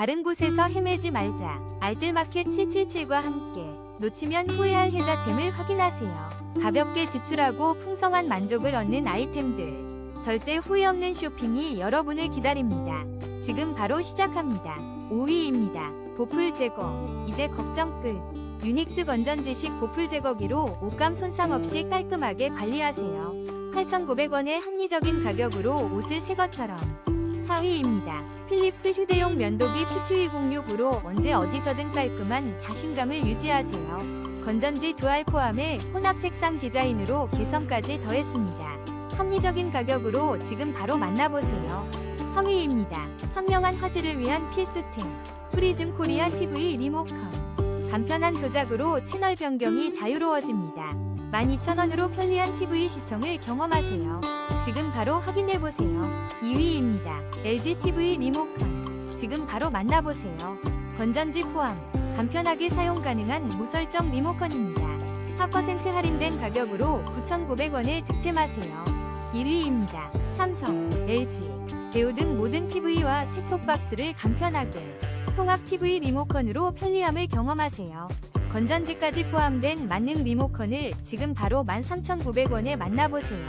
다른 곳에서 헤매지 말자. 알뜰마켓 777과 함께 놓치면 후회할 혜자템을 확인하세요. 가볍게 지출하고 풍성한 만족을 얻는 아이템들. 절대 후회 없는 쇼핑이 여러분을 기다립니다. 지금 바로 시작합니다. 5위입니다. 보풀 제거. 이제 걱정 끝. 유닉스 건전지식 보풀 제거기로 옷감 손상 없이 깔끔하게 관리하세요. 8,900원의 합리적인 가격으로 옷을 새 것처럼. 4위입니다. 필립스 휴대용 면도기 PQ206으로 언제 어디서든 깔끔한 자신감을 유지하세요. 건전지 두알 포함해 혼합 색상 디자인으로 개성까지 더했습니다. 합리적인 가격으로 지금 바로 만나보세요. 3위입니다. 선명한 화질을 위한 필수템. 프리즘 코리아 TV 리모컨. 간편한 조작으로 채널 변경이 자유로워집니다. 12,000원으로 편리한 TV 시청을 경험하세요. 지금 바로 확인해보세요. 2위입니다. LG TV 리모컨. 지금 바로 만나보세요. 건전지 포함. 간편하게 사용 가능한 무설정 리모컨입니다. 4% 할인된 가격으로 9,900원에 득템하세요. 1위입니다. 삼성, LG, 대우 등 모든 TV와 셋톱박스를 간편하게 통합 TV 리모컨으로 편리함을 경험하세요. 건전지까지 포함된 만능 리모컨을 지금 바로 13,900원에 만나보세요.